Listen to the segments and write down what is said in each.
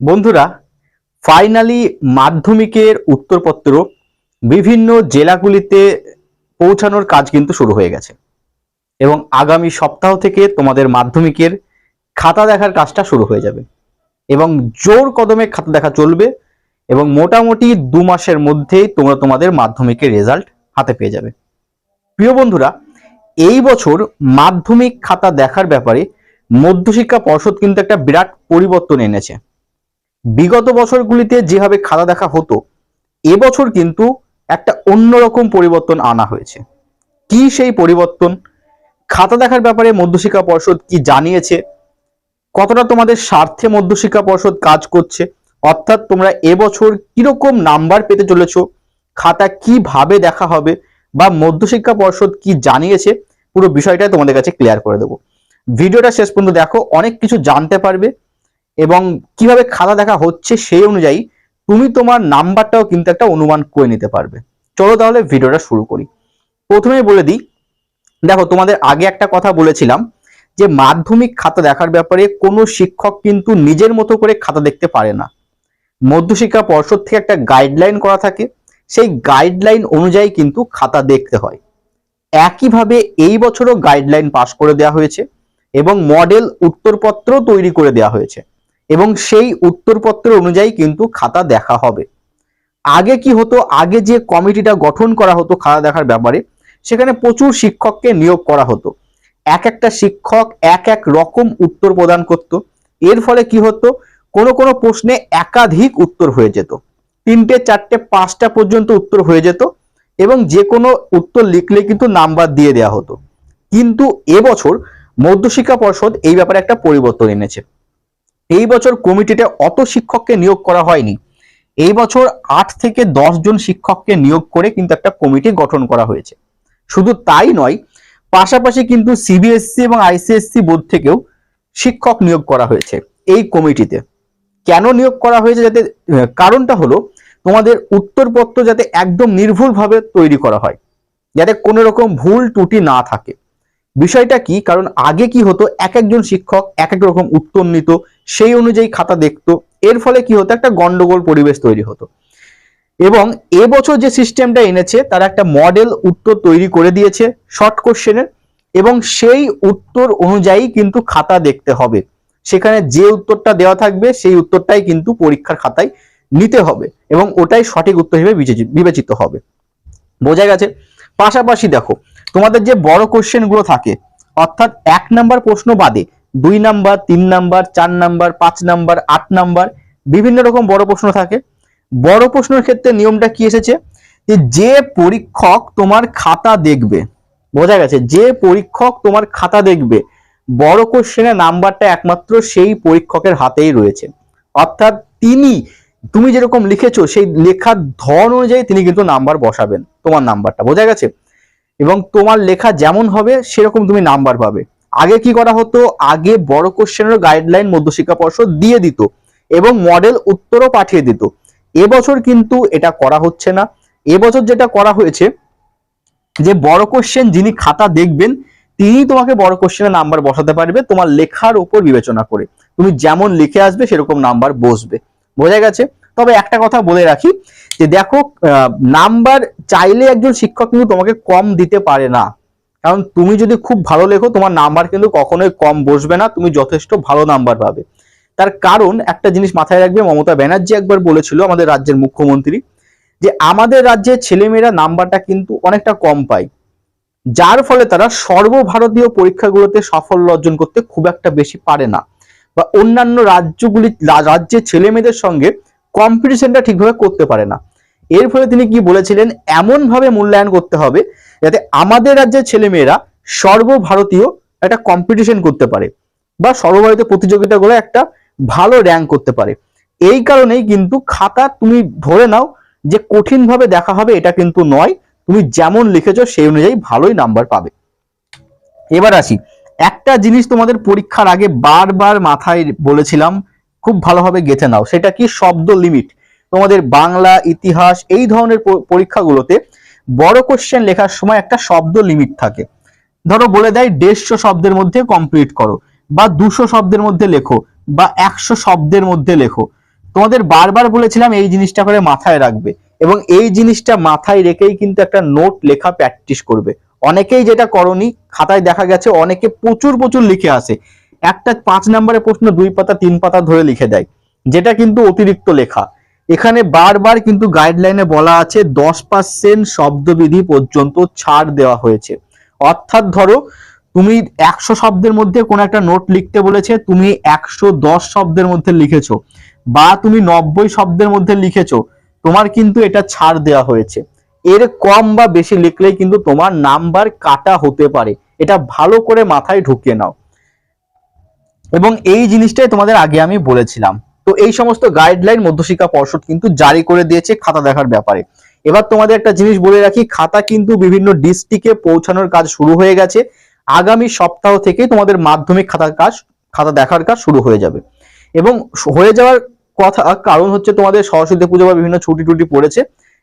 বন্ধুরা ফাইনালি মাধ্যমিকের উত্তরপত্র বিভিন্ন জেলাগুলিতে পৌঁছানোর কাজ কিন্তু শুরু হয়ে গেছে। এবং আগামী সপ্তাহ থেকে তোমাদের মাধ্যমিকের খাতা দেখার কাজটা শুরু হয়ে যাবে। এবং জোর কদমে খাতা দেখা চলবে এবং মোটামুটি দু মাসের মধ্যেই তোমরা তোমাদের মাধ্যমিকের রেজাল্ট হাতে পেয়ে যাবে। প্রিয় বন্ধুরা, এই বছর মাধ্যমিক খাতা দেখার ব্যাপারে মধ্যশিক্ষা পর্ষদ কিন্তু একটা বিরাট পরিবর্তন এনেছে। বিগত বছরগুলিতে যেভাবে খাতা দেখা হতো, এবছর কিন্তু একটা অন্যরকম পরিবর্তন আনা হয়েছে। কি সেই পরিবর্তন? খাতা দেখার ব্যাপারে মধ্যশিক্ষা পর্ষদ কি জানিয়েছে? কতটা তোমাদের স্বার্থে মধ্যশিক্ষা পর্ষদ কাজ করছে? অর্থাৎ তোমরা এবছর কীরকম নাম্বার পেতে চলেছ? খাতা কীভাবে দেখা হবে? বা মধ্যশিক্ষা পর্ষদ কি জানিয়েছে? পুরো বিষয়টা তোমাদের কাছে ক্লিয়ার করে দেবো। ভিডিওটা শেষ পর্যন্ত দেখো, অনেক কিছু জানতে পারবে। এবং কীভাবে খাতা দেখা হচ্ছে সেই অনুযায়ী তুমি তোমার নাম্বারটাও কিন্তু একটা অনুমান করে নিতে পারবে। চলো তাহলে ভিডিওটা শুরু করি। প্রথমেই বলে দিই, দেখো তোমাদের আগে একটা কথা বলেছিলাম যে মাধ্যমিক খাতা দেখার ব্যাপারে কোনো শিক্ষক কিন্তু নিজের মতো করে খাতা দেখতে পারে না। মধ্যশিক্ষা পর্ষদ থেকে একটা গাইডলাইন করা থাকে, সেই গাইডলাইন অনুযায়ী কিন্তু খাতা দেখতে হয়। একইভাবে এই বছরও গাইডলাইন পাশ করে দেওয়া হয়েছে এবং মডেল উত্তরপত্র তৈরি করে দেওয়া হয়েছে। এবং সেই উত্তরপত্র অনুযায়ী কিন্তু খাতা দেখা হবে। আগে কি হতো? আগে যে কমিটিটা গঠন করা হতো খাতা দেখার ব্যাপারে, সেখানে প্রচুর শিক্ষককে নিয়োগ করা হতো। এক একটা শিক্ষক এক এক রকম উত্তর প্রদান করত। এর ফলে কি হতো? কোনো কোনো প্রশ্নে একাধিক উত্তর হয়ে যেত। তিনটে, চারটে, পাঁচটা পর্যন্ত উত্তর হয়ে যেত এবং যে কোনো উত্তর লিখলে কিন্তু নাম্বার দিয়ে দেওয়া হতো। কিন্তু এবছর মধ্যশিক্ষা পর্ষদ এই ব্যাপারে একটা পরিবর্তন এনেছে। এই বছর কমিটিতে অত শিক্ষককে নিয়োগ করা হয়নি। এই বছর আট থেকে দশ জন শিক্ষককে নিয়োগ করে কিন্তু একটা কমিটি গঠন করা হয়েছে। শুধু তাই নয়, পাশাপাশি কিন্তু সিবিএসসি এবং আইসিএসসি বোর্ড থেকেও শিক্ষক নিয়োগ করা হয়েছে এই কমিটিতে। কেন নিয়োগ করা হয়েছে যাতে, কারণটা হলো তোমাদের উত্তরপত্র যাতে একদম নির্ভুলভাবে তৈরি করা হয়, যাতে কোনো রকম ভুল ত্রুটি না থাকে। বিষয়টা কি? কারণ আগে কি হতো, এক একজন শিক্ষক এক এক রকম উত্তর নিত সেই অনুযায়ী খাতা দেখতো, এর ফলে কি হতো, একটা গন্ডগোল পরিবেশ তৈরি হতো। এবং এবছর যে সিস্টেমটা এনেছে, তারা একটা মডেল উত্তর তৈরি করে দিয়েছে শর্ট কোশ্চেনের এবং সেই উত্তর অনুযায়ী কিন্তু খাতা দেখতে হবে। সেখানে যে উত্তরটা দেওয়া থাকবে, সেই উত্তরটাই কিন্তু পরীক্ষার খাতায় নিতে হবে, এবং ওটাই সঠিক উত্তর হিসেবে বিবেচিত হবে। বোঝা গেছে? পাশাপাশি দেখো তোমাদের যে বড় কোশ্চেনগুলো থাকে, অর্থাৎ এক নাম্বার প্রশ্ন বাদে দুই নাম্বার তিন নাম্বার চার নাম্বার পাঁচ নাম্বার আট নাম্বার বিভিন্ন রকম বড় প্রশ্ন থাকে। বড় প্রশ্নের ক্ষেত্রে নিয়মটা কি এসেছে? যে যে পরীক্ষক তোমার খাতা দেখবে, বোঝা গেছে, যে পরীক্ষক তোমার খাতা দেখবে, বড় কোশ্চেনের নাম্বারটা একমাত্র সেই পরীক্ষকের হাতেই রয়েছে। অর্থাৎ তিনি, তুমি যেরকম লিখেছো, সেই লেখার ধরন অনুযায়ী তিনি কিন্তু নাম্বার বসাবেন, তোমার নাম্বারটা বোঝা গেছে? এবং তোমার লেখা যেমন হবে, সেরকম তুমি নাম্বার পাবে। আগে কি করা হতো? আগে বড় কোশ্চেনের গাইডলাইন মধ্যশিক্ষা পর্ষদ দিয়ে দিত এবং মডেল উত্তরও পাঠিয়ে দিত। এবছর কিন্তু এটা করা হচ্ছে না। এবছর যেটা করা হয়েছে, যে বড় কোশ্চেন যিনি খাতা দেখবেন তিনি তোমাকে বড় কোশ্চেনের নাম্বার বসাতে পারবে তোমার লেখার উপর বিবেচনা করে। তুমি যেমন লিখে আসবে, সেরকম নাম্বার বসবে। বোঝা গেছে? তবে একটা কথা বলে রাখি যে দেখো নাম্বার চাইলে একজন শিক্ষক কিন্তু তোমাকে কম দিতে পারে না। কারণ তুমি যদি খুব ভালো লেখো, তোমার নাম্বার কিন্তু কখনোই কম বসবে না, তুমি যথেষ্ট ভালো নাম্বার পাবে। তার কারণ একটা জিনিস মাথায় রাখবে, মমতা ব্যানার্জি একবার বলেছিল আমাদের রাজ্যের মুখ্যমন্ত্রী যে আমাদের রাজ্যের ছেলেমেয়েরা নাম্বারটা কিন্তু অনেকটা কম পায়। যার ফলে তারা সর্বভারতীয় পরীক্ষাগুলোতে সাফল্য অর্জন করতে খুব একটা বেশি পারে না। বা অন্যান্য রাজ্যগুলি রা- রাজ্যের ছেলে মেয়েদের সঙ্গে কম্পিটিশনটা ঠিকভাবে করতে পারে না। এর ফলে তিনি কি বলেছিলেন? এমন ভাবে মূল্যায়ন করতে হবে যাতে আমাদের রাজ্যের ছেলেমেয়েরা সর্বভারতীয় একটা কম্পিটিশন করতে পারে বা সর্বভারতীয় প্রতিযোগিতাগুলো একটা ভালো র্যাঙ্ক করতে পারে। এই কারণেই কিন্তু খাতা তুমি ধরে নাও যে কঠিন ভাবে দেখা হবে এটা কিন্তু নয়, তুমি যেমন লিখেছো সেই অনুযায়ী ভালোই নাম্বার পাবে। এবার আসি। একটা জিনিস তোমাদের পরীক্ষার আগে বারবার মাথায় বলেছিলাম খুব ভালোভাবে গেঁথে নাও। সেটা কি? শব্দ লিমিট তোমাদের বাংলা, ইতিহাস এই ধরনের পরীক্ষাগুলোতে বড় কোশ্চেন লেখার সময় একটা শব্দ লিমিট থাকে। ধরো বলে দেয়, দেড়শো শব্দের মধ্যে কমপ্লিট করো, বা দুশো শব্দের মধ্যে লেখো, বা একশো শব্দের মধ্যে লেখো। তোমাদের বারবার বলেছিলাম এই জিনিসটা করে মাথায় রাখবে, এবং এই জিনিসটা মাথায় রেখেই কিন্তু একটা নোট লেখা প্র্যাকটিস করবে। অনেকেই যেটা করনি, খাতায় দেখা গেছে, অনেকে প্রচুর প্রচুর লিখে আসে। একটা পাঁচ নম্বরের প্রশ্ন দুই পাতা, তিন পাতা ধরে লিখে দেয়। যেটা কিন্তু অতিরিক্ত লেখা। এখানে বারবার কিন্তু গাইডলাইনে বলা আছে, দশ পার্সেন্ট শব্দবিধি পর্যন্ত ছাড় দেওয়া হয়েছে। অর্থাৎ ধরো, তুমি একশো শব্দের মধ্যে কোনো একটা নোট লিখতে বলেছে, তুমি একশো দশ শব্দের মধ্যে লিখেছো, বা তুমি নব্বই শব্দের মধ্যে লিখেছো, তোমার কিন্তু এটা ছাড় দেওয়া হয়েছে। এর কম বা বেশি লিখলেই কিন্তু তোমার নাম্বার কাটা হতে পারে। এটা ভালো করে মাথায় ঢুকিয়ে নাও। এবং এই জিনিসটাই তোমাদের আগে আমি বলেছিলাম। তো এই সমস্ত গাইডলাইন মধ্যশিক্ষা পর্ষদ কিন্তু জারি করে দিয়েছে খাতা দেখার ব্যাপারে। এবার তোমাদের একটা জিনিস বলে রাখি, খাতা কিন্তু বিভিন্ন ডিস্ট্রিক্টে পৌঁছানোর কাজ শুরু হয়ে গেছে। আগামী সপ্তাহ থেকে তোমাদের মাধ্যমিক খাতার কাজ, খাতা দেখার কাজ শুরু হয়ে যাবে। এবং হয়ে যাওয়ার কথা, কারণ হচ্ছে তোমাদের সরস্বতী পুজো বা বিভিন্ন ছুটি টুটি পড়েছে।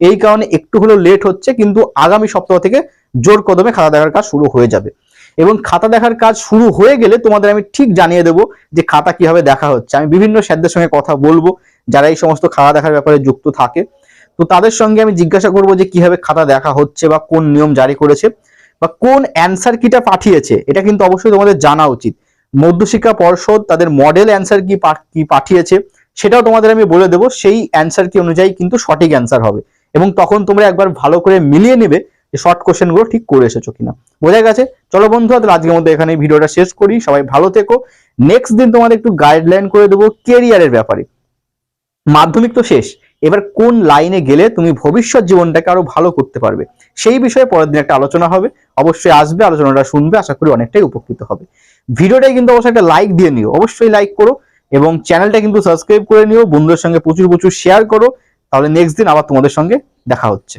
এই কারণে একটু হলেও লেট হচ্ছে, কিন্তু আগামী সপ্তাহ থেকে জোর কদমে খাতা দেখার কাজ শুরু হয়ে যাবে। এবং খাতা দেখার কাজ শুরু হয়ে গেলে তোমাদের আমি ঠিক জানিয়ে দেবো যে খাতা কীভাবে দেখা হচ্ছে। আমি বিভিন্ন স্যারদের সঙ্গে কথা বলব, যারা এই সমস্ত খাতা দেখার ব্যাপারে যুক্ত থাকে। তো তাদের সঙ্গে আমি জিজ্ঞাসা করব যে কীভাবে খাতা দেখা হচ্ছে বা কোন নিয়ম জারি করেছে বা কোন অ্যান্সার কিটা পাঠিয়েছে, এটা কিন্তু অবশ্যই তোমাদের জানা উচিত। মধ্যশিক্ষা পর্ষদ তাদের মডেল অ্যান্সার কি কি পাঠিয়েছে, সেটাও তোমাদের আমি বলে দেবো, সেই অ্যান্সার কি অনুযায়ী কিন্তু সঠিক অ্যান্সার হবে। এবং তখন তোমরা একবার ভালো করে মিলিয়ে নেবে যে শর্ট কোশ্চেনগুলো ঠিক করে এসেছ কিনা। বোঝা গেছে? চলো বন্ধু তাহলে আজকের মধ্যে এখানে ভিডিওটা শেষ করি। সবাই ভালো থেকো। নেক্সট দিন তোমাদের একটু গাইডলাইন করে দেবো কেরিয়ারের ব্যাপারে। মাধ্যমিক তো শেষ। এবার কোন লাইনে গেলে তুমি ভবিষ্যৎ জীবনটাকে আরও ভালো করতে পারবে? সেই বিষয়ে পরের দিন একটা আলোচনা হবে। অবশ্যই আসবে, আলোচনাটা শুনবে, আশা করি অনেকটাই উপকৃত হবে। ভিডিওটাই কিন্তু অবশ্যই একটা লাইক দিয়ে নিও। অবশ্যই লাইক করো এবং চ্যানেলটা কিন্তু সাবস্ক্রাইব করে নিও। বন্ধুদের সঙ্গে প্রচুর প্রচুর শেয়ার করো। তাহলে নেক্সট দিন আবার তোমাদের সঙ্গে দেখা হচ্ছে।